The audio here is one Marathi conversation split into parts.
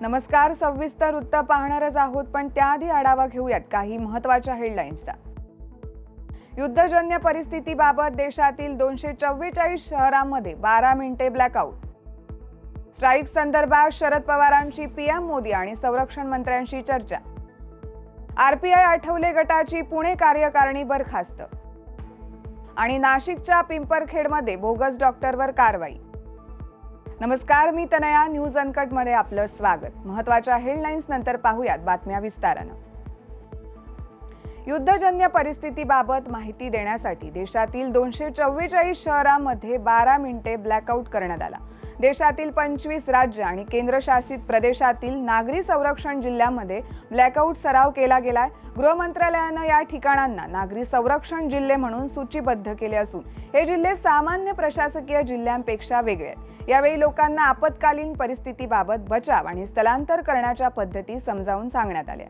नमस्कार सविस्तर वृत्त पाहणारच आहोत पण त्याआधी आढावा घेऊयात काही महत्त्वाच्या हेडलाईन्सचा. युद्धजन्य परिस्थितीबाबत देशातील दोनशे चव्वेचाळीस शहरांमध्ये बारा मिनिटे ब्लॅकआउट स्ट्राईक संदर्भात शरद पवारांची पीएम मोदी आणि संरक्षण मंत्र्यांशी चर्चा. आरपीआय आठवले गटाची पुणे कार्यकारिणी बरखास्त. आणि नाशिकच्या पिंपरखेडमध्ये बोगस डॉक्टरवर कारवाई. नमस्कार मी तनया. न्यूज अनकटमध्ये आपलं स्वागत. महत्त्वाच्या हेडलाईन्स नंतर पाहूयात बातम्या विस्तारानं. युद्धजन्य परिस्थितीबाबत माहिती देण्यासाठी देशातील दोनशे चव्वेचाळीस शहरांमध्ये बारा मिनिटे ब्लॅकआउट करण्यात आला. देशातील पंचवीस राज्य आणि केंद्रशासित प्रदेशातील नागरी संरक्षण जिल्ह्यामध्ये ब्लॅकआउट सराव केला गेलाय. गृह मंत्रालयानं या ठिकाणांना नागरी संरक्षण जिल्हे म्हणून सूचीबद्ध केले असून हे जिल्हे सामान्य प्रशासकीय जिल्ह्यांपेक्षा वेगळे आहेत. यावेळी लोकांना आपत्कालीन परिस्थितीबाबत बचाव आणि स्थलांतर करण्याच्या पद्धती समजावून सांगण्यात आल्या.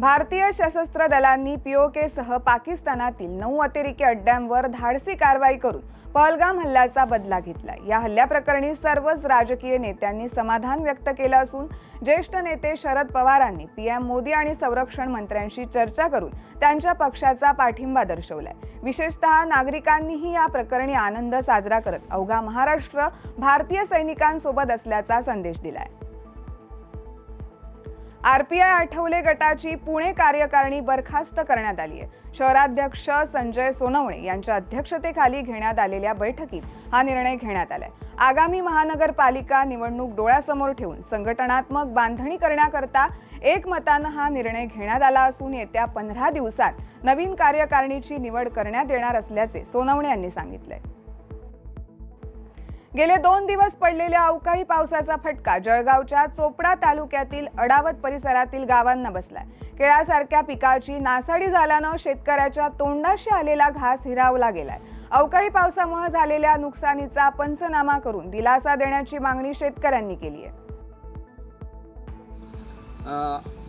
भारतीय सशस्त्र दलांनी पीओकेसह पाकिस्तानातील नऊ अतिरेकी अड्ड्यांवर धाडसी कारवाई करून पहलगाम हल्ल्याचा बदला घेतला या हल्ल्याप्रकरणी सर्वच राजकीय नेत्यांनी समाधान व्यक्त केलं असून ज्येष्ठ नेते शरद पवारांनी पीएम मोदी आणि संरक्षण मंत्र्यांशी चर्चा करून त्यांच्या पक्षाचा पाठिंबा दर्शवलाय. विशेषतः नागरिकांनीही या प्रकरणी आनंद साजरा करत अवघा महाराष्ट्र भारतीय सैनिकांसोबत असल्याचा संदेश दिलाय. आरपीआय आठवले गटाची पुणे कार्यकारिणी बरखास्त करण्यात आली आहे. शहराध्यक्ष संजय सोनवणे यांच्या अध्यक्षतेखाली घेण्यात आलेल्या बैठकीत हा निर्णय घेण्यात आलाय. आगामी महानगरपालिका निवडणूक डोळ्यासमोर ठेवून संघटनात्मक बांधणी करण्याकरता एकमतानं हा निर्णय घेण्यात आला असून येत्या पंधरा दिवसात नवीन कार्यकारिणीची निवड करण्यात येणार असल्याचे सोनवणे यांनी सांगितलंय. गेले दोन दिवस पडलेल्या अवकाळी पावसाचा फटका जळगावच्या चोपडा तालुक्यातील अडावत परिसरातील गावांना बसलाय. केळासारख्या पिकाची नासाडी झाल्यानं शेतकऱ्याच्या तोंडाशी आलेला घास हिरावला गेलाय. अवकाळी पावसामुळे झालेल्या नुकसानीचा पंचनामा करून दिलासा देण्याची मागणी शेतकऱ्यांनी केली आहे.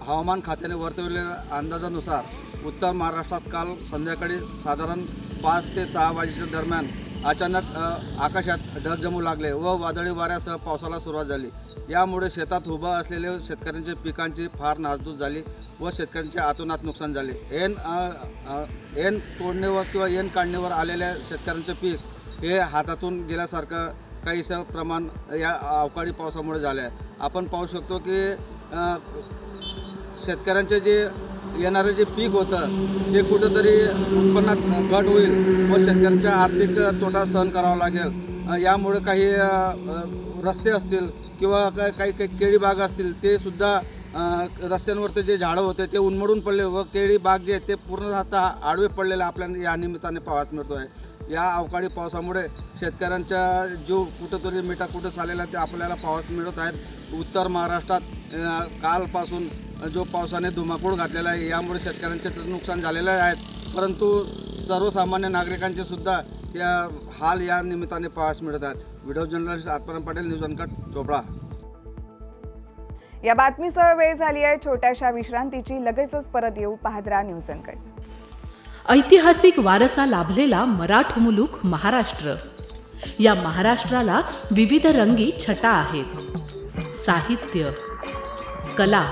हवामान खात्याने वर्तवलेल्या अंदाजानुसार उत्तर महाराष्ट्रात काल संध्याकाळी साधारण पाच ते सहा वाजेच्या दरम्यान अचानक आकाशात ढग जमू लागले व वादळी वाऱ्यासह पावसाला सुरुवात झाली. यामुळे शेतात उभं असलेल्या शेतकऱ्यांच्या पिकांची फार नासधूस झाली व शेतकऱ्यांचे आतोनात नुकसान झाले. एन एन तोडणेवर तोडणीवर किंवा एन काढणीवर आलेल्या शेतकऱ्यांचे पीक हे हातातून गेल्यासारखं काहीसं प्रमाण या अवकाळी पावसामुळे झालं आहे आपण पाहू शकतो की शेतकऱ्यांचे जे येणारं जे पीक होतं ते कुठंतरी उत्पन्नात घट होईल व शेतकऱ्यांच्या आर्थिक तोटा सहन करावा लागेल. यामुळे काही रस्ते असतील किंवा काही काही काही केळी बाग असतील ते सुद्धा रस्त्यांवरती जे झाडं होते ते उन्मडून पडले व केळी बाग जे आहे ते आता आडवे पडलेले आपल्याला या निमित्ताने पाहत मिळतो आहे या अवकाळी पावसामुळे शेतकऱ्यांच्या जीव कुठंतरी मिठा कुठं झालेला ते आपल्याला पाहायला मिळत आहेत. उत्तर महाराष्ट्रात कालपासून जो पावसाने धुमाकूळ घातलेला आहे यामुळे शेतकऱ्यांचे तर नुकसान झालेले आहेत. परंतु सर्वसामान्य नागरिकांचे सुद्धा त्या हाल या निमित्ताने पाहायला मिळत आहेत. Video journalist Atmaram Patil news uncut Chopda. या बातमीसह वेळ झाली आहे. छोट्याशा विश्रांतीची लगेचच परत येऊ. पाहत राहा न्यूज अनकट. ऐतिहासिक वारसा लाभलेला मराठ मुलूक महाराष्ट्र. या महाराष्ट्राला विविध रंगी छटा आहेत. साहित्य कला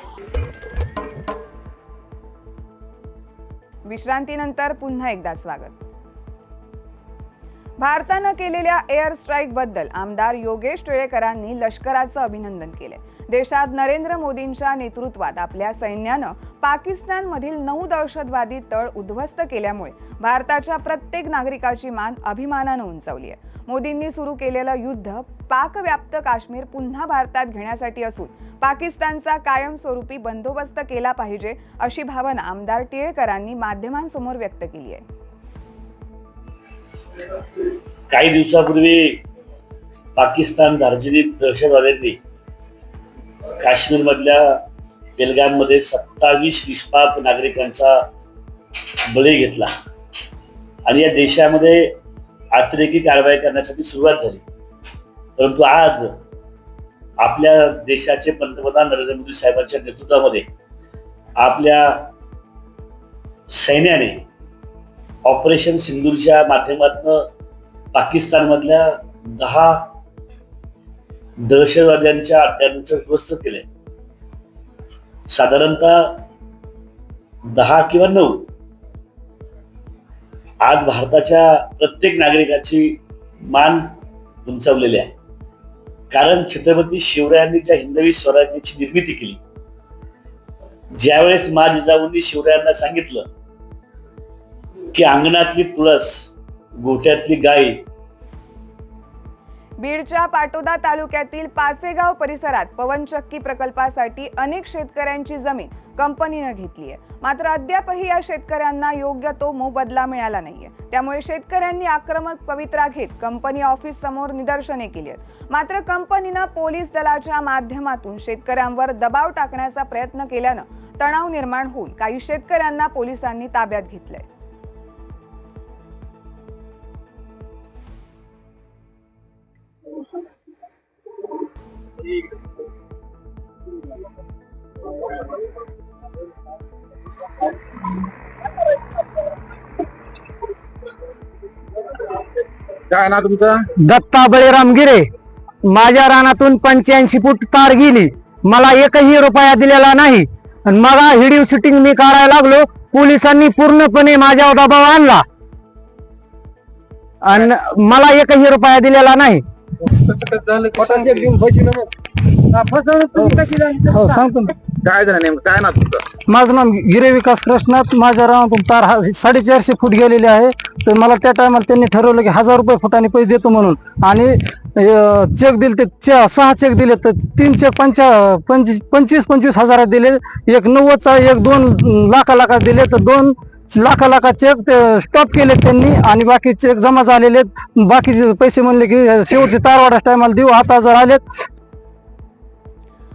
विश्रांतीनंतर पुन्हा एकदा स्वागत. भारतानं केलेल्या एअर स्ट्राईकबद्दल आमदार योगेश टिळेकरांनी लष्कराचं अभिनंदन केले. देशात नरेंद्र मोदींच्या नेतृत्वात आपल्या सैन्यानं पाकिस्तानमधील नऊ दहशतवादी तळ उद्ध्वस्त केल्यामुळे भारताच्या प्रत्येक नागरिकाची मान अभिमानानं उंचावली आहे. मोदींनी सुरू केलेलं युद्ध पाकव्याप्त काश्मीर पुन्हा भारतात घेण्यासाठी असून पाकिस्तानचा कायमस्वरूपी बंदोबस्त केला पाहिजे अशी भावना आमदार टिळेकरांनी माध्यमांसमोर व्यक्त केली आहे. काही दिवसापूर्वी पाकिस्तान दार्जिलिंग दहशतवाद्यांनी काश्मीरमधल्या बेलगाममध्ये सत्तावीस निष्पाप नागरिकांचा बळी घेतला. आणि या देशामध्ये अतिरेकी कारवाई करण्यासाठी सुरुवात झाली. परंतु आज आपल्या देशाचे पंतप्रधान नरेंद्र मोदी साहेबांच्या नेतृत्वामध्ये आपल्या सैन्याने ऑपरेशन सिंदूरच्या माध्यमातून पाकिस्तानमधल्या दहा दहशतवाद्यांच्या अड्ड्यांचं उद्ध्वस्त केले साधारणतः दहा किंवा नऊ. आज भारताच्या प्रत्येक नागरिकाची मान उंचावलेली आहे. कारण छत्रपती शिवरायांनी ज्या हिंदवी स्वराज्याची निर्मिती केली ज्यावेळेस मा जिजाऊंनी शिवरायांना सांगितलं की अंगणातली तुळस गोठ्यातली गाय. बीडच्या पाटोदा तालुक्यातील पाचेगाव परिसरात पवनचक्की प्रकल्पासाठी अनेक शेतकऱ्यांची जमीन कंपनीनं घेतली आहे. मात्र अद्यापही या शेतकऱ्यांना योग्य तो मोबदला मिळाला नाहीये. त्यामुळे शेतकऱ्यांनी आक्रमक पवित्रा घेत कंपनी ऑफिस समोर निदर्शने केली आहेत. मात्र कंपनीनं पोलीस दलाच्या माध्यमातून शेतकऱ्यांवर दबाव टाकण्याचा प्रयत्न केल्यानं तणाव निर्माण होऊन काही शेतकऱ्यांना पोलिसांनी ताब्यात घेतलंय. काय ना तुमचं? दत्ता बळीराम गिरे माझ्या रानातून पंच्याऐंशी फूट तार गेली. मला एकही रुपया दिलेला नाही. आणि मला व्हिडिओ शूटिंग मी काढायला लागलो. पोलिसांनी पूर्णपणे माझ्यावर दबाव आणला. आणि मला एकही रुपया दिलेला नाही. झालं की हो सांगतो ना. काय झालं नेमकं? काय ना तुमचं? माझं नाव गिरे विकास कृष्णात. माझ्या रानातून तार हा साडेचारशे फूट गेलेले आहे. तर मला त्या टायमाला त्यांनी ठरवलं की हजार रुपये फुटाने पैसे देतो म्हणून. आणि चेक दिले ते चे- सहा चेक दिले तर तीन चेक पंचा पंचवीस पंचवीस पंचवीस हजारात दिले. एक नव्वदचा एक दोन लाखा लाखात दिले तर दोन लाखा लाखा चेक ते स्टॉप केले त्यांनी आणि बाकी चेक जमा झालेले बाकीचे पैसे म्हणले की शेवटचे तारवाडा टायमाला देऊ आता जर आलेत.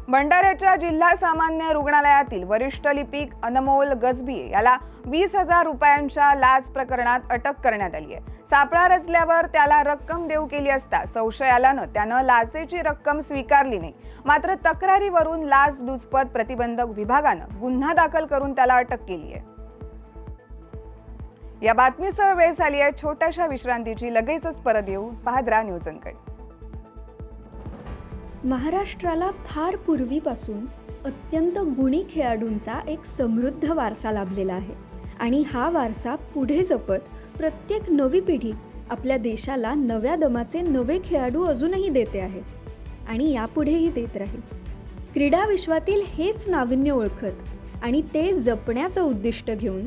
भंडाऱ्याच्या जिल्हा सामान्य रुग्णालयातील वरिष्ठ लिपिक अनमोल गजबिये याला वीस हजार रुपयांच्या लाच प्रकरणात अटक करण्यात आली आहे. सापळा रचल्यावर त्याला रक्कम देऊ केली असता संशयालानं त्यानं लाचेची रक्कम स्वीकारली नाही. मात्र तक्रारीवरून लाच लुचपत प्रतिबंधक विभागानं गुन्हा दाखल करून त्याला अटक केली आहे. या बातमीसह वेळ झाली आहे छोट्याशा विश्रांतीची. लगेचच परत येऊ पाहद्रा न्यूज महाराष्ट्राला फार पूर्वीपासून अत्यंत गुणी खेळाडूंचा एक समृद्ध वारसा लाभलेला आहे. आणि हा वारसा पुढे जपत प्रत्येक नवी पिढी आपल्या देशाला नव्या दमाचे नवे खेळाडू अजूनही देते आहे. आणि यापुढेही देत राहील. क्रीडा विश्वातील हेच नाविन्य ओळखत आणि ते जपण्याचं उद्दिष्ट घेऊन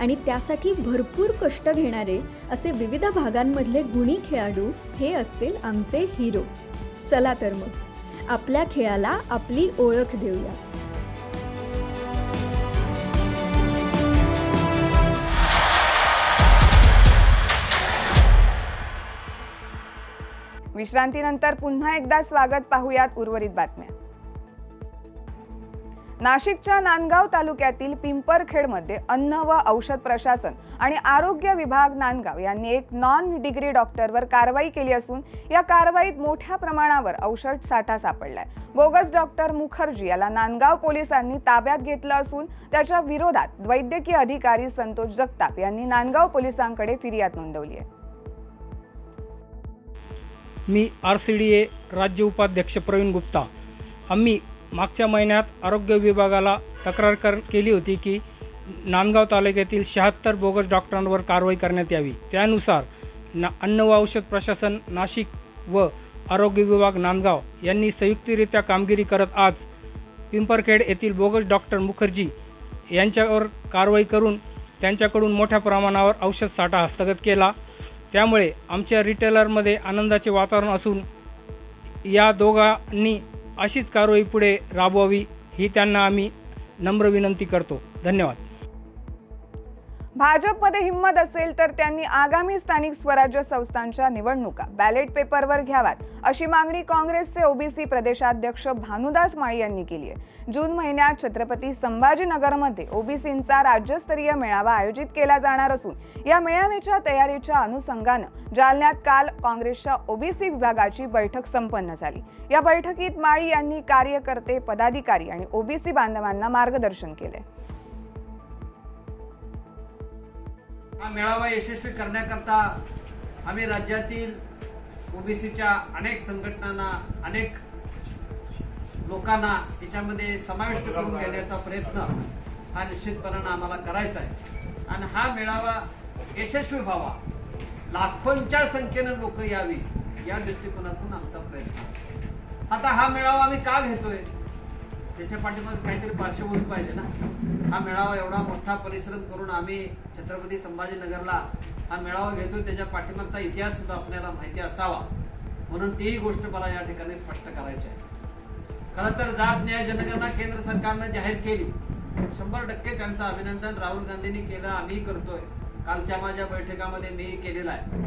आणि त्यासाठी भरपूर कष्ट घेणारे असे विविध भागांमधले गुणी खेळाडू हे असतील आमचे हिरो. चला तर मग आपल्या खेळाला आपली ओळख देऊया. विश्रांतीनंतर पुन्हा एकदा स्वागत पाहूयात उर्वरित बातम्या. नाशिकच्या नांदगाव तालुक्यातील पिंपरखेडमध्ये अन्न व औषध प्रशासन आणि आरोग्य विभाग नांदगाव यांनी एक नॉन डिग्री डॉक्टरवर कारवाई केली असून या कारवाईत मोठ्या प्रमाणावर औषध साठा सापडलाय. बोगस डॉक्टर मुखर्जी याला नांदगाव पोलिसांनी ताब्यात घेतलं असून त्याच्या विरोधात वैद्यकीय अधिकारी संतोष जगताप यांनी नांदगाव पोलिसांकडे फिर्याद नोंदवली आहे. मी आर सी डी ए राज्य उपाध्यक्ष प्रवीण गुप्ता. आम्ही मागच्या महिन्यात आरोग्य विभागाला तक्रार कर केली होती की नांदगाव तालुक्यातील शहात्तर बोगस डॉक्टरांवर कारवाई करण्यात यावी. त्यानुसार ना अन्न व औषध प्रशासन नाशिक व आरोग्य विभाग नांदगाव यांनी संयुक्तरित्या कामगिरी करत आज पिंपरखेड येथील बोगस डॉक्टर मुखर्जी यांच्यावर कारवाई करून त्यांच्याकडून मोठ्या प्रमाणावर औषध साठा हस्तगत केला. त्यामुळे आमच्या रिटेलरमध्ये आनंदाचे वातावरण असून या दोघांनी अशीच कारवाई पुढे राबवावी ही त्यांना आम्ही नम्र विनंती करतो. धन्यवाद. भाजपमध्ये हिंमत असेल तर त्यांनी आगामी स्थानिक स्वराज्य संस्थांच्या निवडणुका बॅलेट पेपरवर घ्याव्यात. अशी मागणी काँग्रेसचे ओबीसी प्रदेशाध्यक्ष भानुदास माळी यांनी केली आहे. जून महिन्यात छत्रपती संभाजीनगरमध्ये ओबीसींचा राज्यस्तरीय मेळावा आयोजित केला जाणार असून या मेळाव्याच्या तयारीच्या अनुषंगानं जालन्यात काल काँग्रेसच्या ओबीसी विभागाची बैठक संपन्न झाली. या बैठकीत माळी यांनी कार्यकर्ते पदाधिकारी आणि ओबीसी बांधवांना मार्गदर्शन केले हा मेळावा यशस्वी करण्याकरता आम्ही राज्यातील ओबीसीच्या अनेक संघटनांना अनेक लोकांना याच्यामध्ये समाविष्ट करून घेण्याचा प्रयत्न हा निश्चितपणानं आम्हाला करायचा आहे. आणि हा मेळावा यशस्वी व्हावा. लाखोंच्या संख्येनं लोक यावी या दृष्टिकोनातून आमचा प्रयत्न. आता हा मेळावा आम्ही का घेतोय? त्याच्या पाठीमागे काहीतरी पार्श्वभूमी पाहिजे ना. हा मेळावा एवढा मोठा परिश्रम करून आम्ही छत्रपती संभाजीनगरला हा मेळावा घेतोय. त्याच्या पाठीमागचा इतिहास सुद्धा आपल्याला माहिती असावा. म्हणून तीही गोष्ट मला या ठिकाणी स्पष्ट करायची आहे. खरं तर जात न्याय जनगणना केंद्र सरकारनं जाहीर केली. शंभर टक्के त्यांचं अभिनंदन राहुल गांधींनी केलं आम्ही करतोय. कालच्या माझ्या बैठकामध्ये मी केलेला आहे.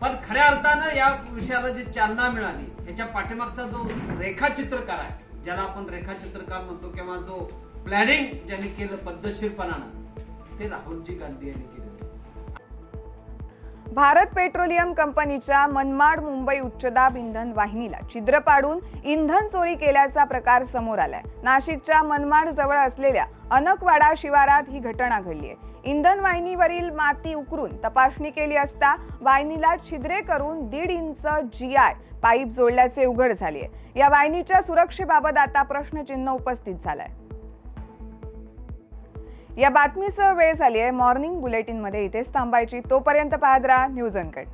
पण खऱ्या अर्थानं या विषयाला जी चालना मिळाली याच्या पाठीमागचा जो रेखाचित्रकार आहे ज्याला आपण रेखाचित्रकार म्हणतो किंवा जो प्लॅनिंग ज्यांनी केलं पद्धतशीरपणानं ते राहुलजी गांधी यांनी केलं भारत पेट्रोलियम कंपनीच्या मनमाड मुंबई उच्चदाब इंधन वाहिनीला छिद्र पाडून इंधन चोरी केल्याचा प्रकार समोर आलाय. नाशिकच्या मनमाड जवळ असलेल्या अनकवाडा शिवारात ही घटना घडली आहे इंधन वाहिनीवरील माती उकरून तपासणी केली असता वाहिनीला छिद्रे करून दीड इंच जी आय पाईप जोडल्याचे उघड झाले या वाहिनीच्या सुरक्षेबाबत आता प्रश्नचिन्ह उपस्थित झालंय. या बातमीसह वेळ झाली आहे मॉर्निंग बुलेटिनमध्ये इथेच थांबायची. तोपर्यंत पाहत राहा न्यूज अनकट.